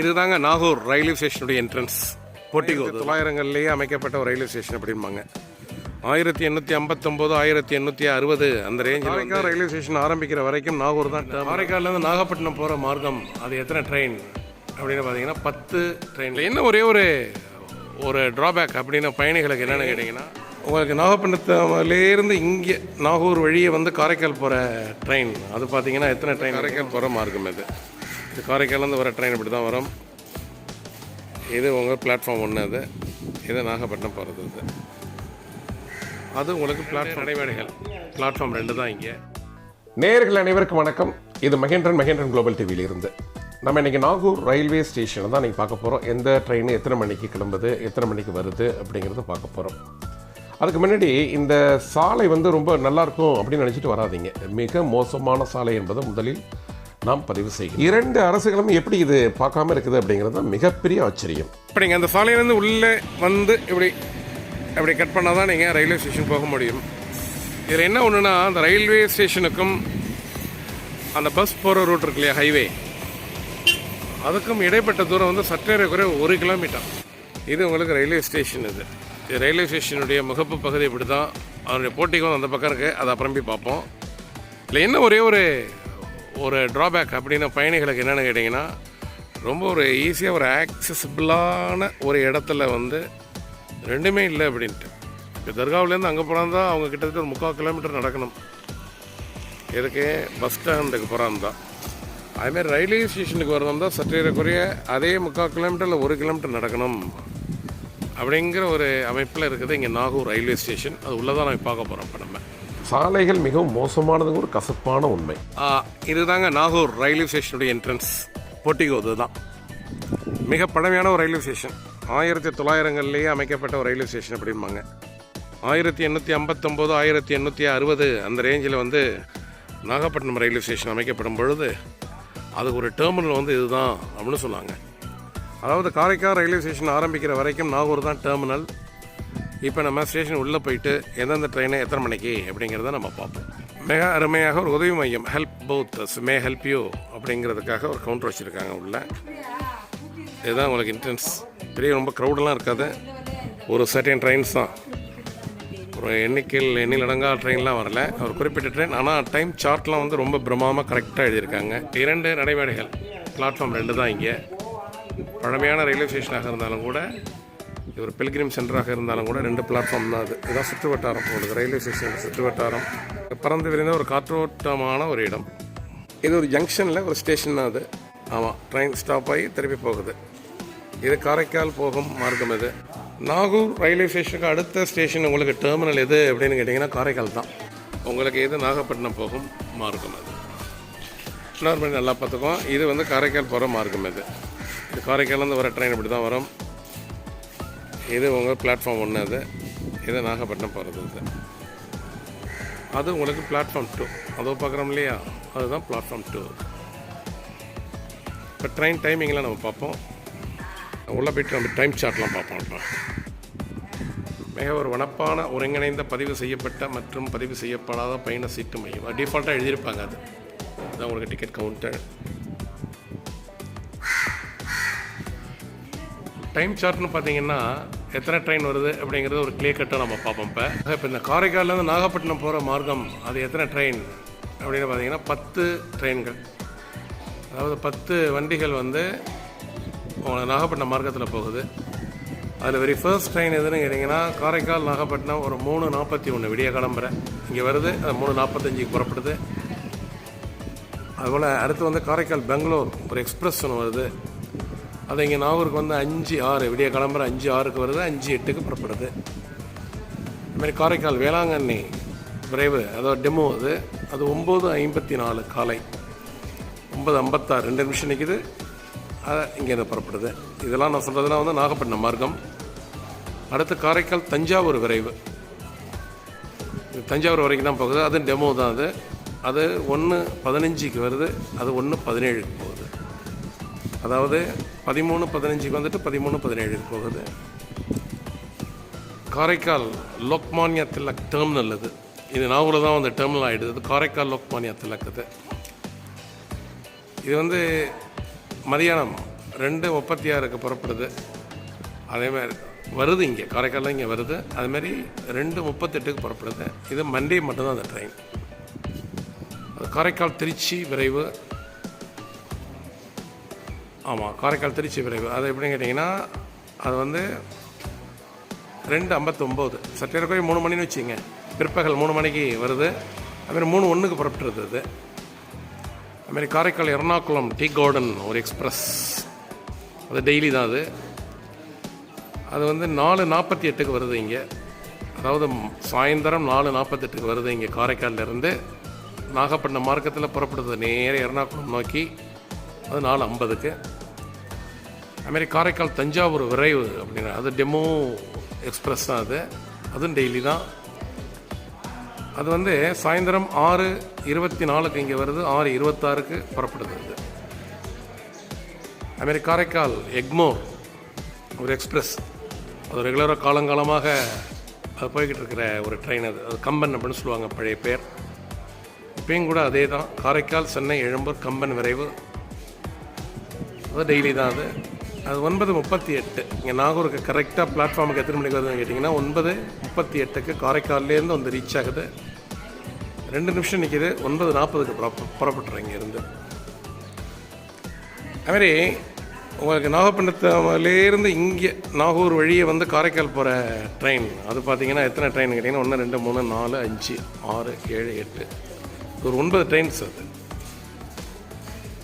இதுதாங்க நாகூர் ரயில்வே ஸ்டேஷனுடைய entrance portico தொள்ளாயிரங்கள்லேயே அமைக்கப்பட்ட ஒரு ரயில்வே ஸ்டேஷன் அப்படிம்பாங்க. ஆயிரத்தி எண்ணூற்றி ஐம்பத்தொம்போது ஆயிரத்தி எண்ணூற்றி அறுபது அந்த ரேஞ்சில் காரைக்கால் ரயில்வே ஸ்டேஷன் ஆரம்பிக்கிற வரைக்கும் நாகூர் தான் காரைக்கால்லேருந்து நாகப்பட்டினம் போகிற மார்க்கம். அது எத்தனை ட்ரெயின் அப்படின்னு பார்த்தீங்கன்னா பத்து ட்ரெயினில் என்ன ஒரே ஒரு ஒரு ட்ராபேக் அப்படின்னு பயணிகளுக்கு என்னென்னு கேட்டிங்கன்னா உங்களுக்கு நாகப்பட்டினத்துலேருந்து இங்கே நாகூர் வழியே வந்து காரைக்கால் போகிற ட்ரெயின் அது பார்த்தீங்கன்னா எத்தனை ட்ரெயின் காரைக்கால் போகிற மார்க்கம் இது. இது காரைக்கால்லேருந்து வர ட்ரெயின் இப்படி தான் வரும். இது உங்கள் பிளாட்ஃபார்ம் ஒன்று அது. இது நாகப்பட்டினம் போகிறது இது அது உங்களுக்கு பிளாட்ஃபார்ம் நடைமேடைகள் பிளாட்ஃபார்ம் ரெண்டு தான் இங்கே. நேயர்கள் அனைவருக்கும் வணக்கம். இது மகேந்திரன் மகேந்திரன் குளோபல் டிவியில இருந்து. நம்ம இன்னைக்கு நாகூர் ரயில்வே ஸ்டேஷனை தான் இன்னைக்கு பார்க்க போகிறோம் எந்த ட்ரெயின் எத்தனை மணிக்கு கிளம்புது எத்தனை மணிக்கு வருது அப்படிங்கிறத பார்க்க போகிறோம் அதுக்கு முன்னாடி இந்த சாலை வந்து ரொம்ப நல்லா இருக்கும் அப்படின்னு நினச்சிட்டு வராதீங்க. மிக மோசமான சாலை என்பதை முதலில் நாம் பதிவு செய்கிறோம். இரண்டு அரசுகளும் எப்படி இது பார்க்காம இருக்குது அப்படிங்கிறது தான் மிகப்பெரிய ஆச்சரியம். இப்படிங்க அந்த சாலையிலேருந்து உள்ளே வந்து இப்படி அப்படி கட் பண்ணால் தான் நீங்கள் ரயில்வே ஸ்டேஷன் போக முடியும். இதில் என்ன ஒன்றுனா அந்த ரயில்வே ஸ்டேஷனுக்கும் அந்த பஸ் போகிற ரூட் இருக்கு இல்லையா ஹைவே. அதுக்கும் இடைப்பட்ட தூரம் வந்து சற்றே குறை ஒரு கிலோமீட்டர். இது உங்களுக்கு ரயில்வே ஸ்டேஷன் இது. இது ரயில்வே ஸ்டேஷனுடைய முகப்பு பகுதி இப்படி தான் அதனுடைய போட்டிக்கும் அந்த பக்கம் இருக்குது அதை அப்புறம் போய் பார்ப்போம். இல்லை என்ன ஒரே ஒரு ஒரு ட்ராபேக் அப்படின்னு பயணிகளுக்கு என்னென்னு கேட்டிங்கன்னா ரொம்ப ஒரு ஈஸியாக ஒரு ஆக்சசிபிளான ஒரு இடத்துல வந்து ரெண்டுமே இல்லை அப்படின்ட்டு. இப்போ தர்காவிலேருந்து அங்கே போனால் தான் அவங்க கிட்டத்தட்ட ஒரு முக்கால் கிலோமீட்டர் நடக்கணும். எதுக்கு? பஸ் ஸ்டாண்டுக்கு போகிறான் தான் அதுமாதிரி ரயில்வே ஸ்டேஷனுக்கு வரணும் தான் சற்றே குறைய அதே முக்கால் கிலோமீட்டரில் ஒரு கிலோமீட்டர் நடக்கணும் அப்படிங்கிற ஒரு அமைப்பில் இருக்குது இங்கே நாகூர் ரயில்வே ஸ்டேஷன் அது உள்ளே தான் நம்ம பார்க்க போகிறோம் இப்போ நம்ம. சாலைகள் மிகவும் மோசமானது ஒரு கசப்பான உண்மை. இதுதாங்க நாகூர் ரயில்வே ஸ்டேஷனுடைய என்ட்ரன்ஸ் பொட்டிகோ இதுதான். மிக பழமையான ஒரு ரயில்வே ஸ்டேஷன். ஆயிரத்தி தொள்ளாயிரங்கள்லேயே அமைக்கப்பட்ட ஒரு ரயில்வே ஸ்டேஷன் அப்படிம்பாங்க. ஆயிரத்தி எண்ணூற்றி ஐம்பத்தொம்போது ஆயிரத்தி எண்ணூற்றி அறுபது அந்த ரேஞ்சில் வந்து நாகப்பட்டினம் ரயில்வே ஸ்டேஷன் அமைக்கப்படும் பொழுது அது ஒரு டெர்மினல் வந்து இதுதான் அப்படின்னு சொன்னாங்க. அதாவது காரைக்கால் ரயில்வே ஸ்டேஷன் ஆரம்பிக்கிற வரைக்கும் நாகூர் தான் டெர்மினல் இப்போ நம்ம ஸ்டேஷன் உள்ளே போயிட்டு எந்தெந்த ட்ரெயினை எத்தனை மணிக்கு அப்படிங்கிறத நம்ம பார்ப்போம். மிக அருமையாக ஒரு உதவி மையம் help booth may help you அப்படிங்கிறதுக்காக ஒரு கவுண்டர் வச்சுருக்காங்க உள்ள. இதுதான் உங்களுக்கு இன்ட்ரென்ஸ் பெரிய ரொம்ப க்ரௌடெல்லாம் இருக்காது. ஒரு சர்டன் ட்ரெயின்ஸ் தான். ஒரு எண்ணிக்கையில் எண்ணில் அடங்கா ட்ரெயின்லாம் வரல. ஒரு குறிப்பிட்ட ட்ரெயின் ஆனால் டைம் சார்ட்லாம் வந்து ரொம்ப பிரமாமாக கரெக்டாக எழுதியிருக்காங்க. இரண்டு நடைமேடைகள். பிளாட்ஃபார்ம் ரெண்டு தான் இங்கே. பழமையான ரயில்வே ஸ்டேஷனாக இருந்தாலும் கூட இது ஒரு பில்கிரிம் சென்டராக இருந்தாலும் கூட ரெண்டு பிளாட்ஃபார்ம் தான் அது. இதுதான் சுற்று வட்டாரம் உங்களுக்கு ரயில்வே ஸ்டேஷன் சுற்று வட்டாரம் பறந்து விரிந்த ஒரு காற்றோட்டமான ஒரு இடம். இது ஒரு ஜங்ஷனில் ஒரு ஸ்டேஷன் தான் அது. ஆமாம் ட்ரெயின் ஸ்டாப் ஆகி திருப்பி போகுது. இது காரைக்கால் போகும் மார்க்கம் இது. நாகூர் ரயில்வே ஸ்டேஷனுக்கு அடுத்த ஸ்டேஷன் உங்களுக்கு டெர்மினல் எது அப்படின்னு கேட்டிங்கன்னா காரைக்கால் தான். உங்களுக்கு இது நாகப்பட்டினம் போகும் மார்க்கம் அது. இன்னொரு மணி நல்லா பார்த்துக்கோம் இது வந்து காரைக்கால் போகிற மார்க்கம் இது. இது காரைக்கால்லேருந்து வர ட்ரெயின் இப்படி தான் வரும். இது உங்கள் பிளாட்ஃபார்ம் ஒன்று அது. இது நாகப்பட்டினம் போகிறது இது. அது உங்களுக்கு பிளாட்ஃபார்ம் டூ அதோ பார்க்குறோம் இல்லையா? அதுதான் பிளாட்ஃபார்ம் டூ இப்போ ட்ரெயின் டைமிங்லாம் நம்ம பார்ப்போம். உள்ளே போயிட்டு நம்ம டைம் சார்ட்லாம் பார்ப்போம் இப்போ மிக ஒரு வனப்பான ஒருங்கிணைந்த பதிவு செய்யப்பட்ட மற்றும் பதிவு செய்யப்படாத பயண சீட்டு மையம். அது டிஃபால்ட்டாக எழுதியிருப்பாங்க அது. அதான் உங்களுக்கு டிக்கெட் கவுண்டர் டைம் சார்ட்னு பார்த்தீங்கன்னா எத்தனை ட்ரெயின் வருது அப்படிங்கிறது ஒரு கிளியர் கட்டாக நம்ம பார்ப்போம் இப்போ. இப்போ இந்த காரைக்கால்லேருந்து நாகப்பட்டினம் போகிற மார்க்கம் அது எத்தனை ட்ரெயின் அப்படின்னு பார்த்தீங்கன்னா பத்து ட்ரெயின்கள் அதாவது பத்து வண்டிகள் வந்து உங்களுக்கு நாகப்பட்டினம் மார்க்கத்தில் போகுது. அதில் வெரி ஃபர்ஸ்ட் ட்ரெயின் எதுன்னு கேட்டிங்கன்னா காரைக்கால் நாகப்பட்டினம் ஒரு மூணு நாற்பத்தி ஒன்று விடிய கிளம்புற இங்கே வருது அது மூணு நாற்பத்தஞ்சுக்கு புறப்படுது. அதுபோல் அடுத்து வந்து காரைக்கால் பெங்களூர் ஒரு எக்ஸ்பிரஸ் ஒன்று வருது. அது இங்கே நாகூருக்கு வந்து அஞ்சு ஆறு விடிய கிளம்புற அஞ்சு ஆறுக்கு வருது அஞ்சு எட்டுக்கு புறப்படுது. இதுமாரி காரைக்கால் வேளாங்கண்ணி விரைவு அதாவது டெமோ அது. அது ஒம்பது ஐம்பத்தி நாலு காலை. ஒம்பது ஐம்பத்தாறு ரெண்டு நிமிஷம் நிற்கிது அது இங்கேருந்து புறப்படுது. இதெல்லாம் நான் சொல்கிறதுலாம் வந்து நாகப்பட்டினம் மார்க்கம். அடுத்து காரைக்கால் தஞ்சாவூர் விரைவு. தஞ்சாவூர் வரைக்கும் தான் போகுது. அது டெமோ தான் அது. அது ஒன்று பதினஞ்சுக்கு வருது அது ஒன்று பதினேழுக்கு போகுது. அதாவது பதிமூணு பதினஞ்சுக்கு வந்துட்டு பதிமூணு பதினேழுக்கு போகுது. காரைக்கால் லோக்மானியா திலக் டெர்மினல் இது. இது நாகூரில் தான் வந்து டெர்மினல் ஆகிடுது காரைக்கால் லோக்மானியா திலக் இது இது வந்து மதியானம் ரெண்டு முப்பத்தி ஆறுக்கு புறப்படுது. அதே மாதிரி வருது இங்கே. காரைக்காலில் இங்கே வருது. அதுமாரி ரெண்டு முப்பத்தெட்டுக்கு புறப்படுது. இது மண்டே மட்டும்தான் அந்த ட்ரெயின். காரைக்கால் திருச்சி விரைவு. ஆமாம் காரைக்கால் திருச்சி விரைவு அது எப்படின்னு கேட்டிங்கன்னா அது வந்து ரெண்டு ஐம்பத்தொம்போது. சற்றேறக்குறைய மூணு மணின்னு வச்சுங்க பிற்பகல் மூணு மணிக்கு வருது. அதுமாரி மூணு ஒன்றுக்கு புறப்பட்டுருது அது. அதுமாரி காரைக்கால் எர்ணாகுளம் டீ கார்டன் ஒரு எக்ஸ்பிரஸ். அது டெய்லி தான் அது. அது வந்து நாலு நாற்பத்தி எட்டுக்கு வருது இங்கே. அதாவது சாயந்தரம் நாலு நாற்பத்தெட்டுக்கு வருது இங்கே காரைக்கால்லேருந்து நாகப்பட்டினம் மார்க்கத்தில் புறப்படுது. நேர எர்ணாகுளம் நோக்கி. அது நாலு ஐம்பதுக்கு. அதுமாரி காரைக்கால் தஞ்சாவூர் விரைவு அப்படின்னா அது டெமோ எக்ஸ்பிரஸ் தான் அது. அதுவும் டெய்லி தான். அது வந்து சாயந்தரம் ஆறு இருபத்தி நாலுக்கு இங்கே வருது. ஆறு இருபத்தாறுக்கு புறப்படுது அது. அதுமாரி காரைக்கால் எக்மோர் ஒரு எக்ஸ்பிரஸ் அது ரெகுலராக காலங்காலமாக அது போய்கிட்டு இருக்கிற ஒரு ட்ரெயின் அது. அது கம்பன் அப்படின்னு சொல்லுவாங்க பழைய பேர். இப்பயும் கூட அதே தான் காரைக்கால் சென்னை எழும்பூர் கம்பன் விரைவு. அது டெய்லி தான் அது. அது ஒன்பது முப்பத்தி எட்டு. இங்கே நாகூருக்கு கரெக்டாக பிளாட்ஃபார்முக்கு எத்தனை மணிக்கு வருதுன்னு கேட்டிங்கன்னா ஒன்பது முப்பத்தி எட்டுக்கு காரைக்கால்லேருந்து வந்து ரீச் ஆகுது. ரெண்டு நிமிஷம் நிற்கிது ஒன்பது நாற்பதுக்கு புறப்ப புறப்பட்டுறேன் இங்கேருந்து. அதுமாரி உங்களுக்கு நாகப்பட்டினத்துலேருந்து இங்கே நாகூர் வழியே வந்து காரைக்கால் போகிற ட்ரெயின் அது பார்த்தீங்கன்னா எத்தனை ட்ரெயின் கேட்டிங்கன்னா ஒன்று ரெண்டு மூணு நாலு அஞ்சு ஆறு ஏழு எட்டு. ஒரு ஒன்பது ட்ரெயின்ஸ் அது.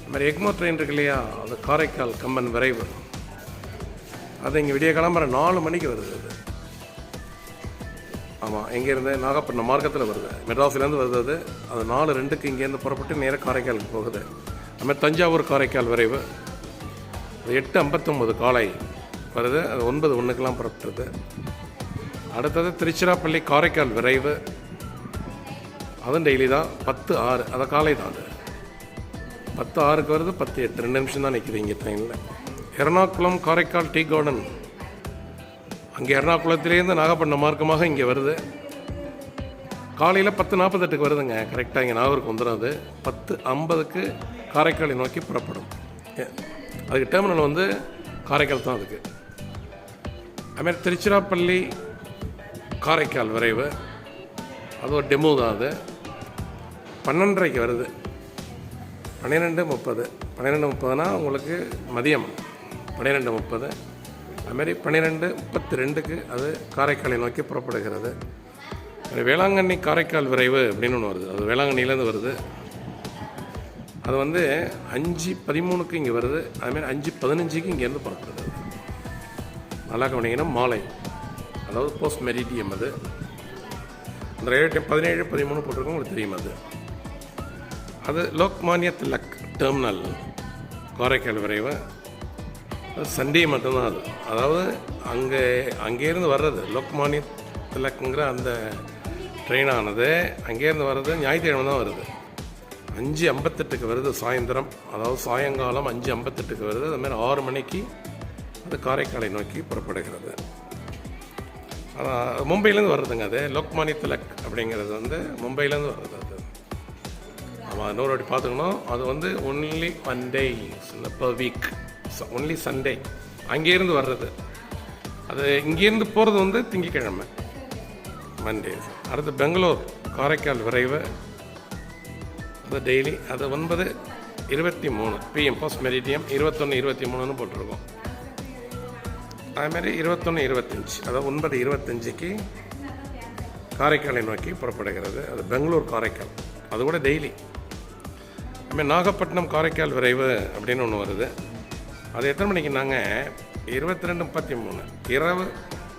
அது மாதிரி எக்மோ ட்ரெயின் இருக்கு இல்லையா? அது காரைக்கால் கம்பன் விரைவு. அது இங்கே விடிய கிளம்புற நாலு மணிக்கு வருது அது. ஆமாம் இங்கேருந்து நாகப்பட்டினம் மார்க்கத்தில் வருது. மெட்ராஸ்லேருந்து வருது அது. அது நாலு ரெண்டுக்கு இங்கேருந்து புறப்பட்டு நேராக காரைக்காலுக்கு போகுது. அது மாதிரி தஞ்சாவூர் காரைக்கால் விரைவு. அது எட்டு ஐம்பத்தொம்போது காலை வருது. அது ஒன்பது ஒன்றுக்கெல்லாம் புறப்பட்டுருது. அடுத்தது திருச்சிராப்பள்ளி காரைக்கால் விரைவு. அதுவும் டெய்லி தான். பத்து ஆறு. அது காலை தான் அது. பத்து ஆறுக்கு வருது பத்து எட்டு. ரெண்டு நிமிஷம் தான் நிற்கிது இங்கே ட்ரெயினில் எர்ணாகுளம் காரைக்கால் டீ கார்டன். அங்கே எர்ணாகுளத்திலேருந்து நாகப்பட்டினம் மார்க்கமாக இங்கே வருது. காலையில் பத்து நாற்பத்தெட்டுக்கு வருதுங்க. கரெக்டாக இங்கே நாகூருக்கு வந்துடும் அது பத்து ஐம்பதுக்கு காரைக்காலை நோக்கி புறப்படும். ஏ, அதுக்கு டெர்மினல் வந்து காரைக்கால் தான் அதுக்கு. அதுமாதிரி திருச்சிராப்பள்ளி காரைக்கால் விரைவு. அது ஒரு டெமோ தான் அது. பன்னெண்டரைக்கு வருது. பன்னிரெண்டு முப்பது. பன்னிரெண்டு முப்பதுனா உங்களுக்கு மதியம். பன்னிரெண்டு முப்பது. அதுமாரி பன்னிரெண்டு முப்பத்தி ரெண்டுக்கு அது காரைக்காலை நோக்கி புறப்படுகிறது. வேளாங்கண்ணி காரைக்கால் விரைவு அப்படின்னு ஒன்று வருது. அது வேளாங்கண்ணிலேருந்து வருது. அது வந்து அஞ்சு பதிமூணுக்கு இங்கே வருது. அதுமாரி அஞ்சு பதினஞ்சுக்கு இங்கேருந்து புறப்படுது. நல்லா கவனிங்கன்னா மாலை. அதாவது போஸ்ட் மெரிடியம் அது. அந்த ரயில்வே டைம் பதினேழு பதிமூணு போட்டிருக்கோம். உங்களுக்கு தெரியும் அது. அது லோக்மானிய திலக் டெர்மினல் காரைக்கால் விரைவு. சண்டே மட்டும்தான் அது. அதாவது அங்கே அங்கேருந்து வர்றது லோக்மானிய திலக்குங்கிற அந்த ட்ரெயினானது அங்கேருந்து வர்றது ஞாயிற்றுக்கிழமை தான் வருது. அஞ்சு ஐம்பத்தெட்டுக்கு வருது சாயந்தரம். அதாவது சாயங்காலம் அஞ்சு ஐம்பத்தெட்டுக்கு வருது. அதுமாதிரி ஆறு மணிக்கு அது காரைக்காலை நோக்கி புறப்படுகிறது. அதான் மும்பையிலேருந்து வர்றதுங்க அது. லோக்மானிய திலக் அப்படிங்கிறது வந்து மும்பையிலேருந்து வர்றது அது. ஆமாம் இன்னொரு வாட்டி பார்த்துக்கணும். அது வந்து only one day per week only Sunday அங்கேருந்து வர்றது. அது இங்கேருந்து போகிறது வந்து திங்கக்கிழமை மண்டே அடுத்து பெங்களூர் காரைக்கால் விரைவு. அது டெய்லி அது ஒன்பது இருபத்தி மூணு பிஎம் போஸ்ட் மெரிடியம் இருபத்தொன்று இருபத்தி மூணுன்னு போட்டிருக்கோம். அதுமாரி இருபத்தொன்று இருபத்தஞ்சி. அதாவது ஒன்பது இருபத்தஞ்சிக்கு காரைக்காலை நோக்கி புறப்படுகிறது. அது பெங்களூர் காரைக்கால். அது கூட டெய்லி அதுமாதிரி நாகப்பட்டினம் காரைக்கால் விரைவு அப்படின்னு ஒன்று வருது. அது எத்தனை மணிக்கு நாங்கள் இருபத்தி ரெண்டு முப்பத்தி மூணு இரவு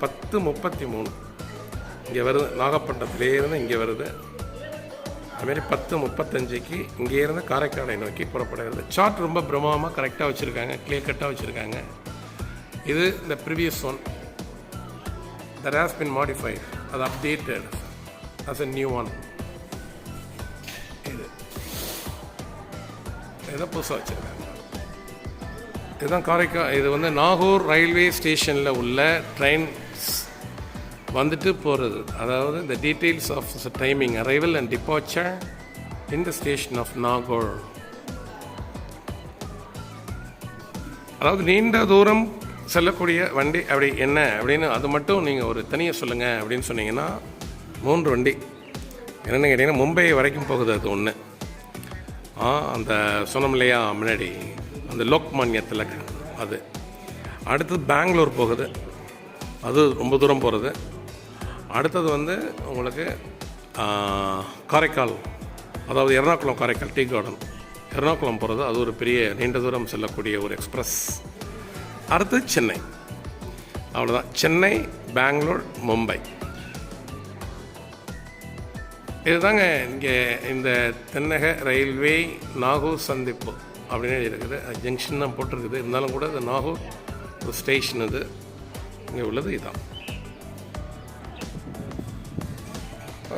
பத்து முப்பத்தி மூணு இங்கே வருது நாகப்பட்டினத்துலேருந்து இங்கே வருது. அதுமாரி பத்து முப்பத்தஞ்சுக்கு இங்கேருந்து காரைக்காலை நோக்கி புறப்படுகிறது. சார்ட் ரொம்ப பிரம்மாண்டமாக கரெக்டாக வச்சுருக்காங்க கிளியர் கட்டாக வச்சுருக்காங்க. இது இந்த previous one that has been modified அது updated as a new one இது. இதை புதுசாக வச்சுருக்காங்க. இதுதான் காரைக்கா. இது வந்து நாகூர் ரயில்வே ஸ்டேஷனில் உள்ள ட்ரெயின்ஸ் வந்துட்டு போகிறது அதாவது இந்த details of timing arrival and departure in the station of Nagore அதாவது நீண்ட தூரம் செல்லக்கூடிய வண்டி அப்படி என்ன? அப்படின்னு அது மட்டும் நீங்கள் ஒரு தனியாக சொல்லுங்கள் அப்படின்னு சொன்னீங்கன்னா மூன்று வண்டி. என்னென்னு கேட்டிங்கன்னா மும்பை வரைக்கும் போகுது அது ஒன்று ஆ அந்த சொன்னோம் இல்லையா முன்னாடி. அந்த லோக்மான்ய திலக். அது. அடுத்தது பெங்களூர் போகுது. அது ரொம்ப தூரம் போகிறது அடுத்தது வந்து உங்களுக்கு காரைக்கால். அதாவது எர்ணாகுளம் காரைக்கால் டீ கார்டன். எர்ணாகுளம் போகிறது அது ஒரு பெரிய நீண்ட தூரம் செல்லக்கூடிய ஒரு எக்ஸ்ப்ரெஸ். அடுத்து சென்னை. அவ்வளோதான் சென்னை பெங்களூர் மும்பை. இதுதாங்க இங்கே இந்த தென்னக ரயில்வே நாகூர் சந்திப்பு. அப்படின்னு இருக்குது. ஜங்ஷன் தான் போட்டிருக்குது. இருந்தாலும் கூட அது நாகூர் ஒரு ஸ்டேஷன் அது. இங்கே உள்ளது இதுதான்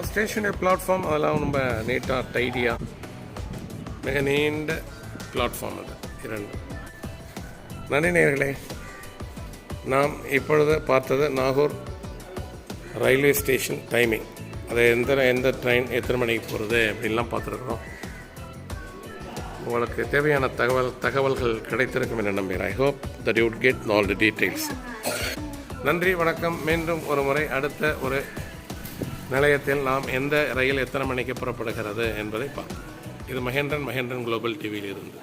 ஸ்டேஷனுடைய பிளாட்ஃபார்ம் அதெல்லாம் ரொம்ப நீட்டாக டைடியாக மிக நீண்ட பிளாட்ஃபார்ம் அது. இரண்டு. நன்றி நேர்களே நாம் இப்பொழுது பார்த்தது நாகூர் ரயில்வே ஸ்டேஷன் டைமிங் அது எந்த எந்த ட்ரெயின் எத்தனை மணிக்கு போகிறது அப்படின்லாம் பார்த்துருக்குறோம். உங்களுக்கு தேவையான தகவல் தகவல்கள் கிடைத்திருக்கும் என நம்புகிறேன். I hope that you'd get all the details நன்றி வணக்கம். மீண்டும் ஒரு முறை அடுத்த ஒரு நிலையத்தில் நாம் எந்த ரயில் எத்தனை மணிக்கு புறப்படுகிறது என்பதை பார்ப்போம். இது மகேந்திரன் மகேந்திரன் குளோபல் டிவியில் இருந்து